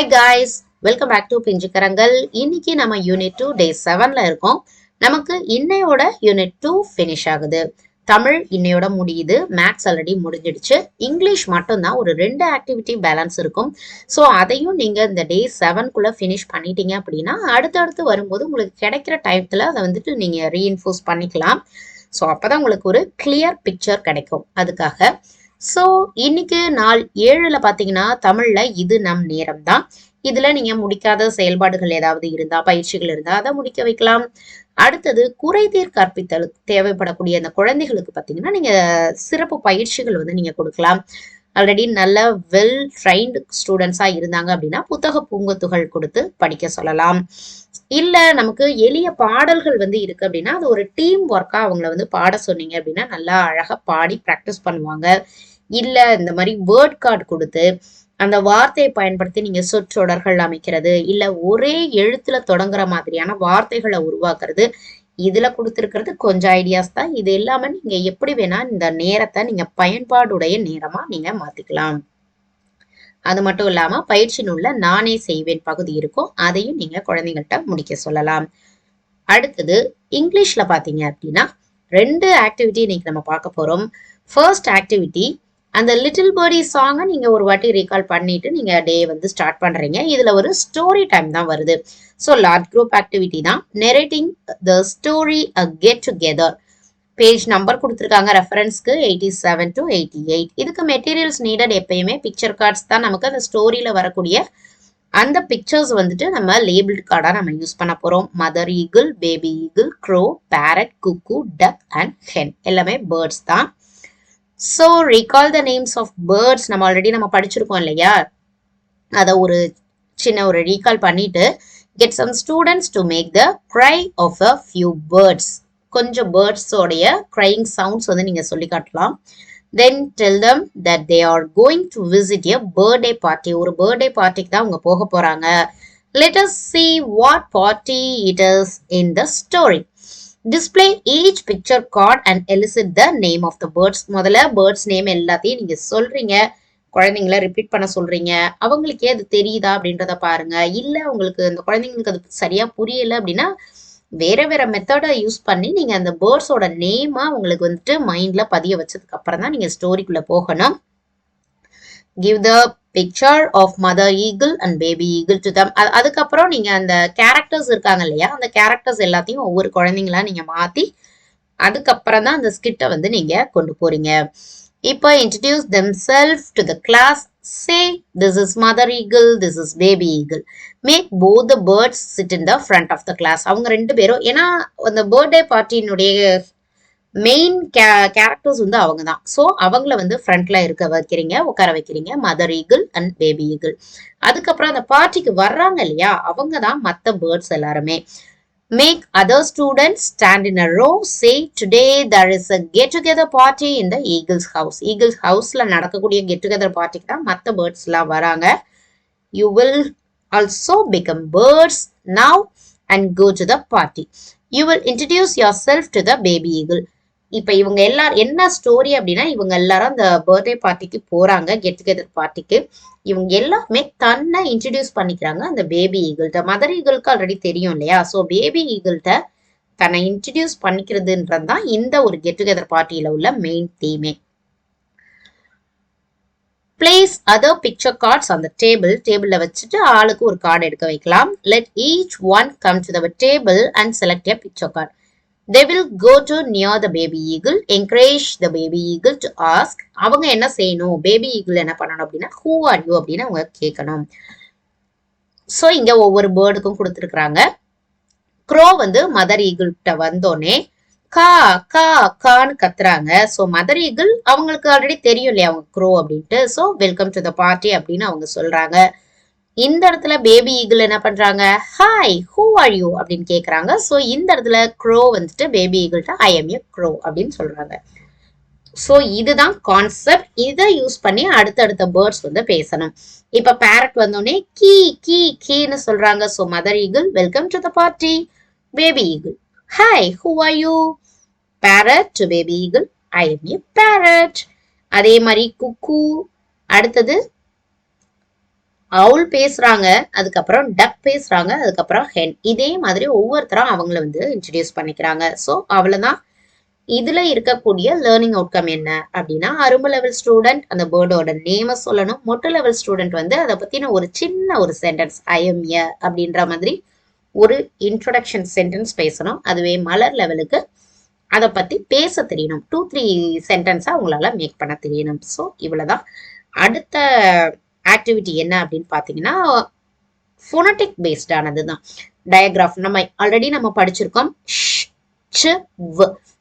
Hi guys welcome back to பிஞ்சுக்கரங்கள் இன்னைக்கு நம்ம unit two டே செவன்ல இருக்கோம். நமக்கு இன்னையோட யூனிட் டூ ஃபினிஷ் ஆகுது. தமிழ் இன்னையோட முடியுது. மேக்ஸ் ஆல்ரெடி முடிஞ்சிடுச்சு. இங்கிலீஷ் மட்டும்தான். ஒரு ரெண்டு ஆக்டிவிட்டி பேலன்ஸ் இருக்கும். ஸோ அதையும் நீங்கள் இந்த டே செவன்குள்ளே ஃபினிஷ் பண்ணிட்டீங்க அப்படின்னா அடுத்தடுத்து வரும்போது உங்களுக்கு கிடைக்கிற டைத்தில் அதை வந்துட்டு நீங்கள் ரீஇன்ஃபோர்ஸ் பண்ணிக்கலாம். ஸோ அப்போதான் உங்களுக்கு ஒரு கிளியர் பிக்சர் கிடைக்கும். அதுக்காக ஸோ இன்னைக்கு நாள் ஏழுல பார்த்தீங்கன்னா தமிழ்ல இது நம் நேரம் தான் இதுல நீங்க முடிக்காத செயல்பாடுகள் ஏதாவது இருந்தா பயிற்சிகள் இருந்தா அதை முடிக்க வைக்கலாம். அடுத்தது குறைதீர் கற்பித்தல் தேவைப்படக்கூடிய அந்த குழந்தைகளுக்கு பார்த்தீங்கன்னா நீங்க சிறப்பு பயிற்சிகள் வந்து நீங்க கொடுக்கலாம். ஆல்ரெடி நல்ல வெல் ட்ரைன்டு ஸ்டூடெண்ட்ஸா இருந்தாங்க அப்படின்னா புத்தக பூங்கத்துகள் கொடுத்து படிக்க சொல்லலாம். இல்ல நமக்கு எளிய பாடல்கள் வந்து இருக்கு அப்படின்னா அது ஒரு டீம் ஒர்க்கா அவங்கள வந்து பாட சொன்னீங்க அப்படின்னா நல்லா அழகா பாடி ப்ராக்டிஸ் பண்ணுவாங்க. இல்லை இந்த மாதிரி வேர்ட் கார்டு கொடுத்து அந்த வார்த்தையை பயன்படுத்தி நீங்க சொற்றொடர்கள் அமைக்கிறது இல்ல ஒரே எழுத்துல தொடங்குற மாதிரியான வார்த்தைகளை உருவாக்குறது இதுல கொடுத்துருக்கிறது கொஞ்சம் ஐடியாஸ் தான். இது இல்லாமல் நீங்க எப்படி வேணா இந்த நேரத்தை நீங்க பயன்பாடுடைய நேரமா நீங்க மாத்திக்கலாம். அது மட்டும் இல்லாம பயிற்சி நூல்ல நானே செய்வேன் பகுதி இருக்கும் அதையும் நீங்க குழந்தைங்கள்ட்ட முடிக்க சொல்லலாம். அடுத்தது இங்கிலீஷ்ல பாத்தீங்க அப்படின்னா ரெண்டு ஆக்டிவிட்டி இன்னைக்கு நம்ம பார்க்க போறோம். ஃபர்ஸ்ட் ஆக்டிவிட்டி அந்த லிட்டில் பேர்டி சாங்கை நீங்க ஒரு வாட்டி ரீகால் பண்ணிட்டு நீங்க டே வந்து ஸ்டார்ட் பண்றீங்க. இதில் ஒரு ஸ்டோரி டைம் தான் வருது. ஸோ லார்ஜ் குரூப் ஆக்டிவிட்டி தான். Narrating the story a get together page number கொடுத்துருக்காங்க ரெஃபரன்ஸ்க்கு eighty seven to eighty eight இதுக்கு மெட்டீரியல்ஸ் நீடட் எப்பயுமே. பிக்சர் கார்ட்ஸ் தான் நமக்கு அந்த ஸ்டோரியில் வரக்கூடிய அந்த பிக்சர்ஸ் வந்துட்டு நம்ம லேபிள்டு கார்டாக நம்ம யூஸ் பண்ண போகிறோம் mother eagle baby eagle crow parrot cuckoo duck and hen எல்லாமே பேர்ட்ஸ் தான். So recall the names of birds நம்ம ஆல்ரெடி நம்ம படிச்சிருக்கோம் இல்லையா? அதை ஒரு சின்ன ஒரு ரீகால் பண்ணிட்டு get some students to make the cry of a few birds கொஞ்சம் பேர்ட்ஸோடைய க்ரைங் சவுண்ட்ஸ் வந்து நீங்கள் சொல்லி காட்டலாம். Then tell them that they are going to visit a birthday party ஒரு பர்த்டே பார்ட்டிக்கு தான் அவங்க போக போகிறாங்க let us see what party it is in the story display each picture card and elicit the name of the birds முதல்ல birds name எல்லாத்தையும் நீங்கள் சொல்கிறீங்க குழந்தைங்கள ரிப்பீட் பண்ண சொல்றீங்க. அவங்களுக்கே அது தெரியுதா அப்படின்றத பாருங்க. இல்ல உங்களுக்கு அந்த குழந்தைங்களுக்கு அது சரியா புரியல அப்படின்னா வேற வேற மெத்தடை யூஸ் பண்ணி நீங்க அந்த பேர்ட்ஸோட நேமா உங்களுக்கு வந்துட்டு மைண்ட்ல பதிய வச்சதுக்கு அப்புறம் தான் நீங்க ஸ்டோரிக்குள்ள போகணும். Give the picture of mother eagle and baby eagle to them அதுக்கப்புறம் நீங்க அந்த கேரக்டர்ஸ் இருக்காங்க இல்லையா? அந்த கேரக்டர்ஸ் எல்லாத்தையும் ஒவ்வொரு குழந்தைங்களா நீங்க மாத்தி அதுக்கப்புறம் தான் அந்த ஸ்கிட்டை வந்து நீங்க கொண்டு போறீங்க. இப்போ introduce them self to the class say this is mother eagle this is baby eagle make both the birds sit in the front of the class அவங்க ரெண்டு பேரும் ஏன்னா அந்த பர்த்டே பார்ட்டியினுடைய மெயின் கே கேரக்டர்ஸ் வந்து அவங்க தான் ஸோ அவங்கள வந்து ஃப்ரண்ட்ல இருக்க வைக்கிறீங்க உட்கார வைக்கிறீங்க mother eagle and baby eagle அதுக்கப்புறம் அந்த பார்ட்டிக்கு வர்றாங்க இல்லையா அவங்க தான் மற்ற பேர்ட்ஸ் எல்லாருமே. Make other students stand in a row say today there is a get together party in the eagle's house eagle's ஹவுஸ்ல நடக்கக்கூடிய கெட் டுகெதர் பார்ட்டிக்கு தான் மற்ற பேர்ட்ஸ் எல்லாம் வராங்க. You will also become birds now and go to the party you will introduce your self to the baby eagle இப்போ இவங்க எல்லாரும் என்ன ஸ்டோரி அப்படின்னா இவங்க எல்லாரும் அந்த பர்த்டே பார்ட்டிக்கு போறாங்க கெட் டுகெதர் பார்ட்டிக்கு இவங்க எல்லாருமே தன்னை இன்ட்ரடியூஸ் பண்ணிக்கிறாங்க அந்த பேபி ஈகிள்கிட்ட மதர் ஈகிள்க்கு ஆல்ரெடி தெரியும் இல்லையா? ஸோ பேபி ஈகிள்கிட்ட தன்னை இன்ட்ரடியூஸ் பண்ணிக்கிறதுன்றது தான் இந்த ஒரு கெட் டுகெதர் பார்ட்டியில உள்ள main theme place other picture cards அந்த டேபிள் டேபிளில் வச்சுட்டு ஆளுக்கு ஒரு கார்டு எடுக்க வைக்கலாம். Let each one come to the table and select a picture card they will go to near the baby eagle encourage the baby eagle to ask அவங்க என்ன செய்யணும்? பேபி ஈகிள் என்ன பண்ணணும் அப்படின்னா ஹூ ஆர் யூ அப்படின்னு அவங்க கேட்கணும். So இங்க ஒவ்வொரு பேர்டுக்கும் கொடுத்துருக்குறாங்க. க்ரோ வந்து மதர் ஈகிள்கிட்ட வந்தோடனே கா கா கான்னு கத்துறாங்க. ஸோ மதர் ஈகிள் அவங்களுக்கு ஆல்ரெடி தெரியும் இல்லையா அவங்க க்ரோ அப்படின்ட்டு. So welcome to the party அப்படின்னு அவங்க சொல்றாங்க. இந்த இடத்துல பேபி ஈகிள் என்ன பண்றாங்க? ஹாய் ஹூ ஆர் யூ அப்படின்னு கேட்குறாங்க ஸோ இந்த இடத்துல க்ரோ வந்துட்டு பேபி ஈகிள்கிட்ட ஐ எம் ஏ க்ரோ அப்படின்னு சொல்றாங்க. ஸோ இதுதான் கான்செப்ட் இதை யூஸ் பண்ணி அடுத்தடுத்த பேர்ட்ஸ் வந்து பேசணும். இப்போ பேரட் வந்தோடனே கீ கீ கீன்னு சொல்றாங்க. So mother eagle welcome to the party baby eagle hi who are you parrot to baby eagle I am a parrot அதே மாதிரி குக்கு அடுத்தது அவுல் பேசுறாங்க அதுக்கப்புறம் டக் பேசுறாங்க அதுக்கப்புறம் ஹென். இதே மாதிரி ஒவ்வொருத்தரும் அவங்கள வந்து இன்ட்ரடியூஸ் பண்ணிக்கிறாங்க. ஸோ அவ்வளோதான் இதுல இருக்கக்கூடிய லேர்னிங் அவுட்கம் என்ன அப்படின்னா அரும்பு லெவல் ஸ்டூடெண்ட் அந்த பேர்டோட நேம சொல்லணும். மொட்டை லெவல் ஸ்டூடெண்ட் வந்து அதை பத்தின ஒரு சின்ன ஒரு சென்டென்ஸ் ஐஎம் அப்படின்ற மாதிரி ஒரு இன்ட்ரொடக்ஷன் சென்டென்ஸ் பேசணும். அதுவே மலர் லெவலுக்கு அதை பத்தி பேச தெரியணும். டூ த்ரீ சென்டென்ஸா அவங்களால மேக் பண்ண தெரியணும். ஸோ இவ்வளவுதான். அடுத்த ஆக்டிவிட்டி என்ன அப்படின்னு பார்த்தீங்கன்னா ஃபோனட்டிக் பேஸ்டானது தான் டயக்ராஃப் நம்ம ஆல்ரெடி நம்ம படிச்சிருக்கோம்.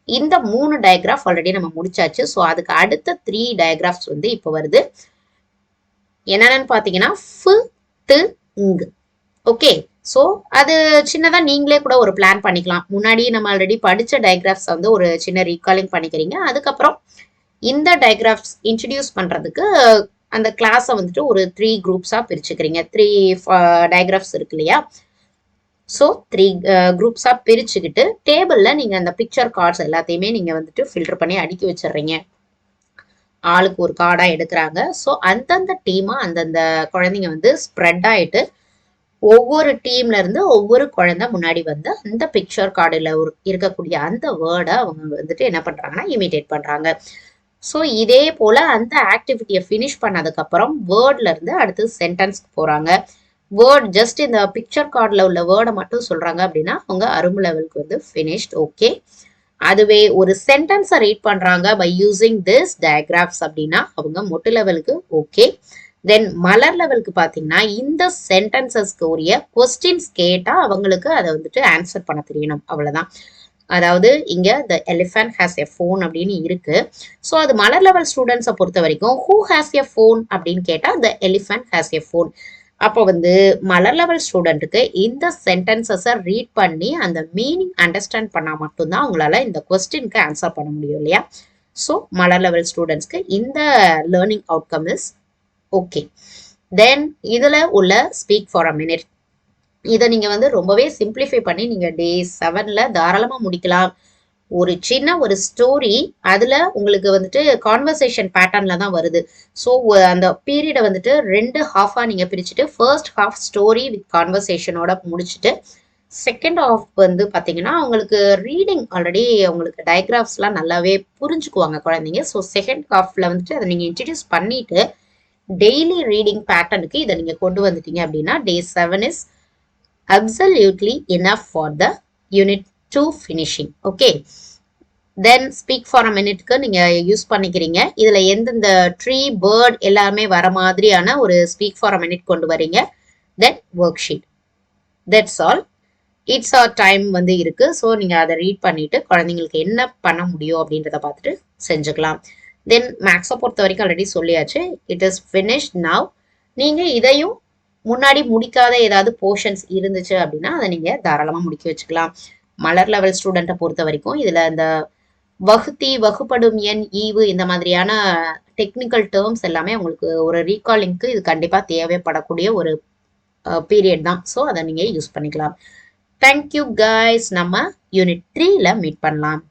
இந்த மூணு டயக்ராஃப் ஆல்ரெடி நம்ம முடிச்சாச்சு. ஸோ அதுக்கு அடுத்த த்ரீ டயக்ராஃப்ஸ் வந்து இப்போ வருது. என்னென்னு பார்த்தீங்கன்னா ஃபு ஓகே ஸோ அது சின்னதாக நீங்களே கூட ஒரு பிளான் பண்ணிக்கலாம். முன்னாடி நம்ம ஆல்ரெடி படித்த டயக்ராஃப்ஸ் வந்து ஒரு சின்ன ரீகாலிங் பண்ணிக்கிறீங்க. அதுக்கப்புறம் இந்த டயக்ராஃப்ஸ் இன்ட்ரடியூஸ் பண்ணுறதுக்கு அந்த கிளாஸை வந்துட்டு ஒரு த்ரீ குரூப்ஸாக பிரிச்சுக்கிறீங்க. த்ரீ டயக்ராஃப்ஸ் uh, இருக்கு இல்லையா? ஸோ த்ரீ குரூப்ஸாக பிரிச்சுக்கிட்டு டேபிளில் நீங்கள் அந்த பிக்சர் கார்ட்ஸ் எல்லாத்தையுமே நீங்கள் வந்துட்டு ஃபில்டர் பண்ணி அடுக்கி வச்சிடுறீங்க. ஆளுக்கு ஒரு கார்டாக எடுக்கிறாங்க. ஸோ அந்தந்த டீமாக அந்தந்த குழந்தைங்க வந்து ஸ்ப்ரெட் ஆயிட்டு ஒவ்வொரு டீம்ல இருந்து ஒவ்வொரு குழந்தை முன்னாடி வந்து அந்த பிக்சர் கார்டில் இருக்கக்கூடிய அந்த வேர்டை அவங்க வந்துட்டு என்ன பண்றாங்கன்னா இமிடேட் பண்றாங்க. ஸோ இதே போல அந்த ஆக்டிவிட்டியை ஃபினிஷ் பண்ணதுக்கப்புறம் வேர்ட்ல இருந்து அடுத்து சென்டென்ஸ்க்கு போறாங்க. வேர்ட் ஜஸ்ட் இந்த பிக்சர் கார்டில் உள்ள வேர்டை மட்டும் சொல்றாங்க அப்படின்னா அவங்க அரும்பு லெவலுக்கு வந்து ஃபினிஷ்ட் ஓகே அதுவே ஒரு சென்டென்ஸை ரீட் பண்றாங்க பை யூஸிங் திஸ் டயக்ராஃப்ஸ் அப்படின்னா அவங்க மொட்டு லெவலுக்கு ஓகே தென் மலர் லெவலுக்கு பார்த்தீங்கன்னா இந்த சென்டென்சஸ்க்கு உரிய கொஸ்டின்ஸ் கேட்டால் அவங்களுக்கு அதை வந்துட்டு ஆன்சர் பண்ண தெரியணும். அவ்வளோதான் அதாவது இங்க the elephant has a phone அப்படின்னு இருக்கு. ஸோ அது மலர் லெவல் ஸ்டூடெண்ட்ஸை பொறுத்த வரைக்கும் ஹூ ஹேஸ் எ ஃபோன் அப்படின்னு கேட்டால் the elephant has a phone அப்போ வந்து மலர் லெவல் ஸ்டூடெண்ட்டுக்கு இந்த சென்டென்சஸை ரீட் பண்ணி அந்த மீனிங் அண்டர்ஸ்டாண்ட் பண்ணால் மட்டும்தான் அவங்களால இந்த கொஸ்டினுக்கு ஆன்சர் பண்ண முடியும் இல்லையா? ஸோ மலர் லெவல் ஸ்டூடெண்ட்ஸ்க்கு இந்த learning outcome is okay then இதில் உள்ள ஸ்பீக் ஃபார் அ மினிட் இதை நீங்கள் வந்து ரொம்பவே சிம்பிளிஃபை பண்ணி நீங்கள் டே செவனில் தாராளமாக முடிக்கலாம். ஒரு சின்ன ஒரு ஸ்டோரி அதில் உங்களுக்கு வந்துட்டு கான்வர்சேஷன் பேட்டர்னில் தான் வருது. ஸோ அந்த பீரியடை வந்துட்டு ரெண்டு ஹாஃபாக நீங்கள் பிரிச்சுட்டு ஃபர்ஸ்ட் ஹாஃப் ஸ்டோரி வித் கான்வர்சேஷனோட முடிச்சுட்டு செகண்ட் ஹாஃப் வந்து பார்த்தீங்கன்னா உங்களுக்கு ரீடிங் ஆல்ரெடி உங்களுக்கு டயக்ராஃப்ஸ்லாம் நல்லாவே புரிஞ்சுக்குவாங்க குழந்தைங்க. ஸோ செகண்ட் ஹாஃபில் வந்துட்டு அதை நீங்கள் இன்ட்ரடியூஸ் பண்ணிவிட்டு டெய்லி ரீடிங் பேட்டர்னுக்கு இதை நீங்கள் கொண்டு வந்துட்டீங்க அப்படின்னா day seven is absolutely enough for the unit two finishing okay then speak for a மினிட்க்கு நீங்கள் யூஸ் பண்ணிக்கிறீங்க. இதில் எந்தெந்த ட்ரீ பேர்ட் எல்லாமே வர மாதிரியான ஒரு ஸ்பீக் ஃபார் அ மினிட் கொண்டு வரீங்க. Then worksheet that's all it's our time வந்து இருக்கு. ஸோ நீங்கள் அதை ரீட் பண்ணிட்டு குழந்தைங்களுக்கு என்ன பண்ண முடியும் அப்படின்றத பார்த்துட்டு செஞ்சுக்கலாம். தென் மேக்ஸை பொறுத்த வரைக்கும் ஆல்ரெடி சொல்லியாச்சு. இட் இஸ் ஃபினிஷ்ட் நவ் நீங்கள் இதையும் முன்னாடி முடிக்காத ஏதாவது போர்ஷன்ஸ் இருந்துச்சு அப்படின்னா அதை நீங்கள் தாராளமாக முடிக்க வச்சுக்கலாம். மலர் லெவல் ஸ்டூடெண்ட்டை பொறுத்த வரைக்கும் இதில் இந்த வகுத்தி வகுப்படும் எண் ஈவு இந்த மாதிரியான டெக்னிக்கல் டேர்ம்ஸ் எல்லாமே உங்களுக்கு ஒரு ரீகாலிங்க்கு இது கண்டிப்பாக தேவைப்படக்கூடிய ஒரு பீரியட் தான். ஸோ அதை நீங்கள் யூஸ் பண்ணிக்கலாம். தேங்க்யூ கைஸ் நம்ம யூனிட் த்ரீல மீட் பண்ணலாம்.